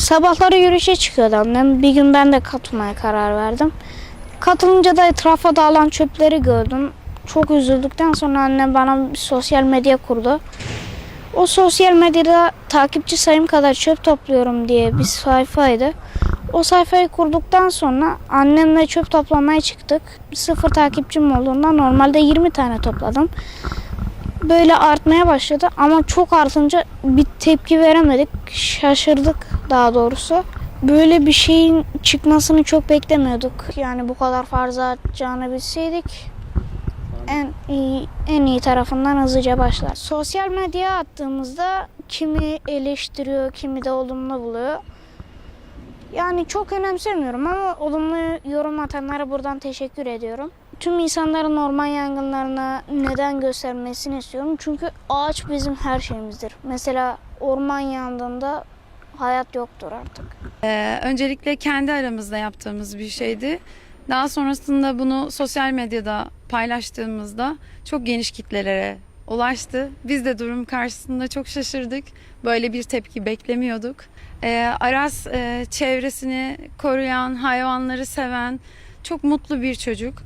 Sabahları yürüyüşe çıkıyordu annem. Bir gün ben de katılmaya karar verdim. Katılınca da etrafa dağılan çöpleri gördüm. Çok üzüldükten sonra annem bana bir sosyal medya kurdu. O sosyal medyada takipçi sayım kadar çöp topluyorum diye bir sayfaydı. O sayfayı kurduktan sonra annemle çöp toplamaya çıktık. Sıfır takipçim olduğundan normalde 20 tane topladım. Böyle artmaya başladı ama çok artınca bir tepki veremedik. Şaşırdık daha doğrusu. Böyle bir şeyin çıkmasını çok beklemiyorduk. Yani bu kadar fazla artacağını bilseydik en iyi en iyi tarafından hızlıca başlar. Sosyal medyaya attığımızda kimi eleştiriyor, kimi de olumlu buluyor. Yani çok önemsemiyorum ama olumlu yorum atanlara buradan teşekkür ediyorum. Tüm insanların orman yangınlarına neden göstermesini istiyorum. Çünkü ağaç bizim her şeyimizdir. Mesela orman yandığında hayat yoktur artık. Ee, öncelikle kendi aramızda yaptığımız bir şeydi. Daha sonrasında bunu sosyal medyada paylaştığımızda çok geniş kitlelere ulaştı. Biz de durum karşısında çok şaşırdık. Böyle bir tepki beklemiyorduk. Ee, Aras e, çevresini koruyan, hayvanları seven çok mutlu bir çocuk.